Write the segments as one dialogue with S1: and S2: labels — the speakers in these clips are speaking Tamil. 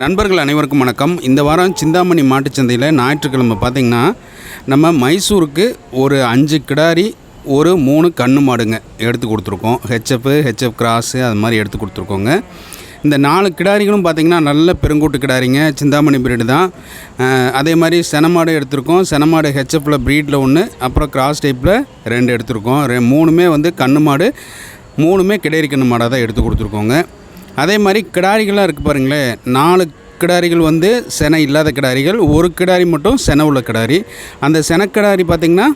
S1: நண்பர்கள் அனைவருக்கும் வணக்கம். இந்த வாரம் சிந்தாமணி மாட்டுச்சந்தையில் ஞாயிற்றுக்கிழமை பார்த்திங்கன்னா நம்ம மைசூருக்கு ஒரு அஞ்சு கிடாரி ஒரு மூணு கண்ணு மாடுங்க எடுத்து கொடுத்துருக்கோம். ஹெச்எஃப் ஹெச்எஃப் கிராஸு அது மாதிரி எடுத்து கொடுத்துருக்கோங்க. இந்த நாலு கிடாரிகளும் பார்த்திங்கன்னா நல்ல பெருங்கூட்டு கிடாரிங்க சிந்தாமணி பிரீடு தான். அதே மாதிரி செனமாடு எடுத்திருக்கோம். செனமாடு ஹெச்எஃப்பில் ப்ரீடில் ஒன்று அப்புறம் கிராஸ் டைப்பில் ரெண்டு எடுத்திருக்கோம். ரெ மூணுமே வந்து கண்ணு மாடு மூணுமே கிடேரி கண்ணு மாடாக தான் எடுத்து கொடுத்துருக்கோங்க. அதே மாதிரி கிடாரிகளாக இருக்குது பாருங்களேன் நாலு கிடாரிகள் வந்து செனை இல்லாத கிடாரிகள் ஒரு கிடாரி மட்டும் செனை உள்ள கிடாரி. அந்த செனக்கிடாரி பார்த்திங்கன்னா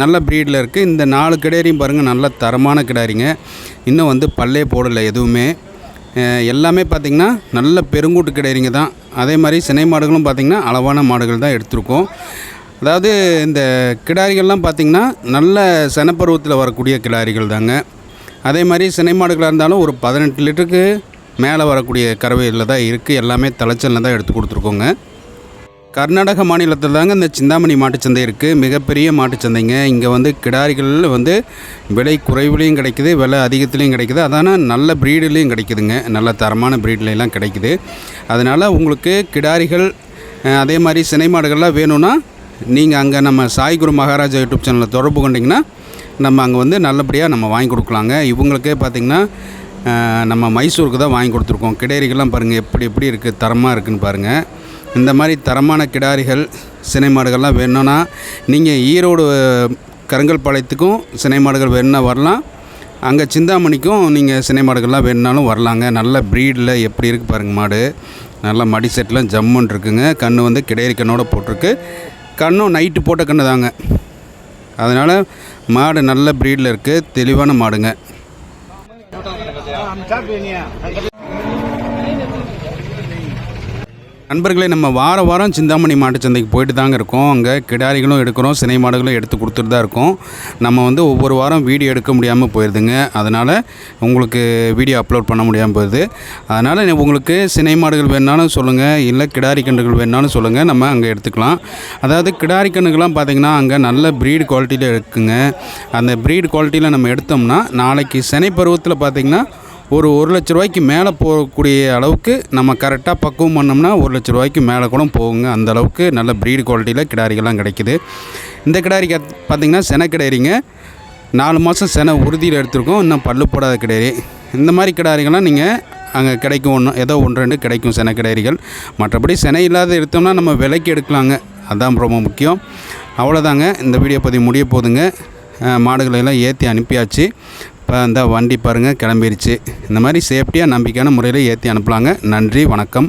S1: நல்ல ப்ரீடில் இருக்குது இந்த நாலு கிடாரியும் பாருங்கள் நல்ல தரமான கிடாரிங்க. இன்னும் வந்து பல்லே போடலை எதுவுமே. எல்லாமே பார்த்திங்கன்னா நல்ல பெருங்கூட்டு கிடாரிங்க தான். அதே மாதிரி சினை மாடுகளும் பார்த்திங்கன்னா அளவான மாடுகள் தான் எடுத்திருக்கோம். அதாவது இந்த கிடாரிகள்லாம் பார்த்திங்கன்னா நல்ல செனப்பருவத்தில் வரக்கூடிய கிடாரிகள் தாங்க. அதே மாதிரி சினை மாடுகளாக இருந்தாலும் ஒரு பதினெட்டு லிட்டருக்கு மேலே வரக்கூடிய கறவையில் தான் இருக்குது எல்லாமே தலைச்சலில் தான் எடுத்து கொடுத்துருக்கோங்க. கர்நாடக மாநிலத்தில் தாங்க இந்த சிந்தாமணி மாட்டுச்சந்தை இருக்குது மிகப்பெரிய மாட்டுச்சந்தைங்க இங்கே வந்து கிடாரிகள் வந்து விலை குறைவுலேயும் கிடைக்குது விலை அதிகத்துலேயும் கிடைக்குது. அதான நல்ல ப்ரீடுலேயும் கிடைக்குதுங்க. நல்ல தரமான ப்ரீட்லாம் கிடைக்குது. அதனால் உங்களுக்கு கிடாரிகள் அதே மாதிரி சினை மாடுகள்லாம் வேணும்னா நீங்கள் அங்கே நம்ம சாய்குரு மகாராஜா யூடியூப் சேனலில் தொடர்பு கொண்டீங்கன்னா நம்ம அங்கே வந்து நல்லபடியாக நம்ம வாங்கி கொடுக்கலாங்க. இவங்களுக்கே பார்த்திங்கன்னா நம்ம மைசூருக்கு தான் வாங்கி கொடுத்துருக்கோம். கிடாரிகள்லாம் பாருங்கள் எப்படி எப்படி இருக்குது தரமாக இருக்குன்னு பாருங்கள் இந்த மாதிரி தரமான கிடாரிகள் சினை மாடுகள்லாம் வேணும்னா நீங்கள் ஈரோடு கருங்கல்பாளையத்துக்கும் சினை மாடுகள் வேணும்னா வரலாம். அங்கே சிந்தாமணிக்கும் நீங்கள் சினை மாடுகள்லாம் வேணுனாலும் வரலாங்க. நல்ல ப்ரீடில் எப்படி இருக்குது பாருங்கள் மாடு. நல்ல மடி செட்லாம் ஜம்முன் இருக்குங்க. கண் வந்து கிடையரி கண்ணோட போட்டிருக்கு. கண்ணும் நைட்டு போட்ட கண்ணு தாங்க. அதனால் மாடு நல்ல ப்ரீடில் இருக்குது தெளிவான மாடுங்க. நண்பர்களே நம்ம வார வாரம் சிந்தாமணி மாட்டுச்சந்தைக்கு போயிட்டு தாங்க இருக்கோம். அங்கே கிடாரிகளும் எடுக்கிறோம் சினை மாடுகளும் எடுத்து கொடுத்துட்டு தான் இருக்கோம். நம்ம வந்து ஒவ்வொரு வாரம் வீடியோ எடுக்க முடியாமல் போயிடுதுங்க அதனால் உங்களுக்கு வீடியோ அப்லோட் பண்ண முடியாமல் போயிடுது அதனால் உங்களுக்கு சினை மாடுகள் வேணாலும் சொல்லுங்கள் இல்லை கிடாரி கன்றுகள் வேணாலும் சொல்லுங்கள் நம்ம அங்கே எடுத்துக்கலாம். அதாவது கிடாரி கன்றுகள்லாம் பார்த்திங்கன்னா அங்கே நல்ல ப்ரீடு குவாலிட்டியில் இருக்குங்க. அந்த ப்ரீடு குவாலிட்டியில் நம்ம எடுத்தோம்னா நாளைக்கு சினை பருவத்தில் பார்த்திங்கன்னா ஒரு ஒரு லட்ச ரூபாய்க்கு மேலே போகக்கூடிய அளவுக்கு நம்ம கரெக்டாக பக்குவம் பண்ணோம்னா ஒரு லட்ச ரூபாய்க்கு மேலே கூட போகுங்க. அந்த அளவுக்கு நல்ல ப்ரீடு குவாலிட்டியில் கிடாரிகள்லாம் கிடைக்கிது. இந்த கிடாரி பார்த்திங்கன்னா செனை கிடாரிங்க. நாலு மாதம் செனை உறுதியில் எடுத்திருக்கோம். இன்னும் பல்லு போடாத கிடாரி. இந்த மாதிரி கிடாரிகள்லாம் நீங்கள் அங்கே கிடைக்கும் ஒன்று ஏதோ ஒன்று ரெண்டு கிடைக்கும் செனை கிடாரிகள். மற்றபடி செனை இல்லாத எடுத்தோம்னா நம்ம விலைக்கு எடுக்கலாங்க. அதுதான் ரொம்ப முக்கியம். அவ்வளோதாங்க இந்த வீடியோ பதிவு முடிய போகுதுங்க மாடுகளை எல்லாம் ஏற்றி அனுப்பியாச்சு. இப்போ அந்த வண்டி பாருங்கள் கிளம்பிருச்சு. இந்த மாதிரி சேஃப்டியாக நம்பிக்கையான முறையில் ஏற்றி அனுப்பலாங்க. நன்றி வணக்கம்.